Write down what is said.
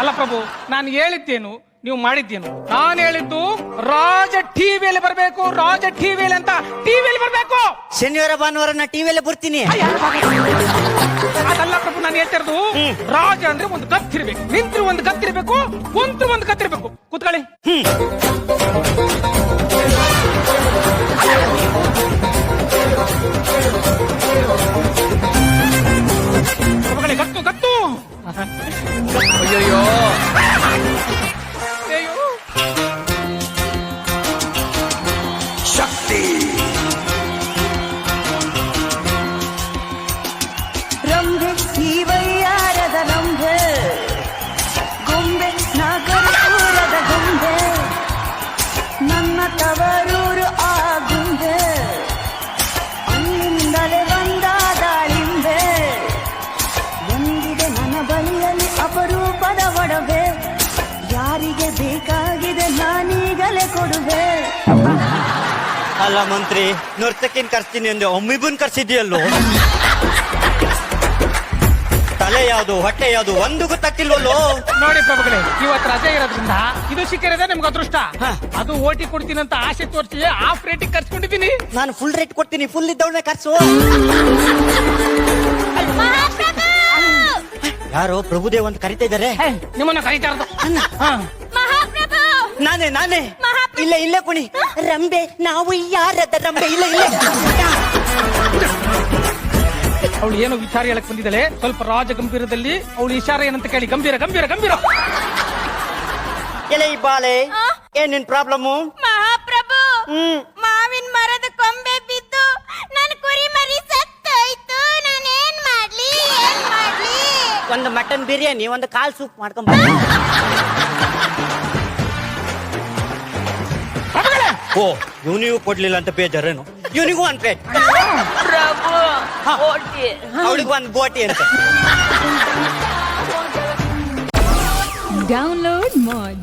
ಅಲ್ಲ ಪ್ರಭು, ನಾನು ಹೇಳಿದ್ದೇನು, ನೀವು ಮಾಡಿದ್ದೇನು? ನಾನು ಹೇಳಿದ್ದು ರಾಜ ಟಿವಿಯಲ್ಲಿ ಬರಬೇಕು, ರಾಜ ಟಿವಿಯಲ್ಲಿ ಅಂತ ಟಿವಿಯಲ್ಲಿ ಬರಬೇಕು! ಶನಿವಾರ ಭಾನುವಾರ ನಾ ಟಿವಿಯಲ್ಲೇ ಬರ್ತೀನಿ. ಅದಲ್ಲ ಪ್ರಭು ನಾನು ಹೇಳ್ತಿರೋದು ರಾಜ ಅಂದ್ರೆ ಒಂದು ಗತ್ತಿರ್ಬೇಕು. ನಿಂತ್ರು ಒಂದು ಗತ್ತಿರ್ಬೇಕು ಕುಂತ್ರು ಒಂದು ಗತ್ತಿರ್ಬೇಕು. ಕೂತ್ಕೊಳ್ಳಿ. ಪ್ರಭುಗಳೇ, ಗತ್ತು ಗತ್ತು. ಅಯ್ಯಯ್ಯೋ. ಅಲ್ಲ ಮಂತ್ರಿ ನರ್ತಕಿನ್ ಕರ್ಸ್ತೀನಿ ಅಂದ್ರೆ ಒಮ್ಮಿಬುನ್ ಕರ್ಸಿದ್ಯಲ್ಲೋ ತಲೆ ಯಾವ್ದು ಹೊಟ್ಟೆ ಯಾವ್ದು ಒಂದು ಗೊತ್ತಾಗ್ತಿಲ್ವಲ್ಲೋ ನೋಡಿ ಪ್ರಭುಗಳೇ ಇವತ್ತು ರಜೆ ಇರೋದ್ರಿಂದ ಇದು ಸಿಕ್ಕಿರೋದೇ ನಿಮ್ಗೆ ಅದೃಷ್ಟ. ಅದು ಓಟಿ ಕೊಡ್ತೀನಿ ಅಂತ ಆಸೆ ತೋರಿಸಿ ಆಫ್ ರೇಟಿಗೆ ಕರ್ಸ್ಕೊಂಡಿದ್ದೀನಿ. ನಾನು ಫುಲ್ ರೇಟ್ ಕೊಡ್ತೀನಿ ಫುಲ್ ಇದ್ದವನೇ ಕರ್ಸು. ಯಾರು ಪ್ರಭುದೇವ್ ಅಂತ ಕರಿತಾ ಇದಾರೆ ನಿಮ್ಮನ್ನ ಕರೀತಾ ಇರೋದು. ನಾನೇ ನಾನೇ. ಇಲ್ಲ ಇಲ್ಲ ಕುಣಿ ರಂಬೆ ನಾವು ಯಾರದ ರಂಬೆ? ಇಲ್ಲ ಇಲ್ಲ. ಅವಳು ಏನೋ ವಿಚಾರ ಹೇಳಕ್ ಬಂದಿದ್ದಾಳೆ? ಸ್ವಲ್ಪ ರಾಜ ಗಂಭೀರದಲ್ಲಿ ಅವಳು ಇಶಾರ ಏನಂತ ಕೇಳಿ. ಗಂಭೀರ ಗಂಭೀರ ಗಂಭೀರ. ಎಲೆ ಈ ಬಾಲೆ ಏನ್ ನಿನ್ ಪ್ರಾಬ್ಲಮ್ಮು? ಮಹಾಪ್ರಭು ಹ್ಮ್. ಮಾವಿನ ಮರದ ಕೊಂಬೆ ಬಿದ್ದು ನನ್ನ ಕುರಿ ಮರಿ ಸತ್ತೋಯ್ತು. ನಾನೇನ್ ಮಾಡ್ಲಿ ಏನ್ ಮಾಡ್ಲಿ? ಒಂದು ಮಟನ್ ಬಿರಿಯಾನಿ ಒಂದು ಕಾಲ್ ಸೂಪ್ ಮಾಡ್ಕೊಂಡ್ ಓ ಇವನಿಗೂ ಕೊಡ್ಲಿಲ್ಲ ಅಂತ ಬೇಜಾರೇನು ಇವನಿಗೂ ಒಂದ್ ಪ್ಲೇಟ್ ಪ್ರಭು ಅವಳಿಗೂ ಒಂದ್ ಬೋಟಿ ಅಂತ Download Moj.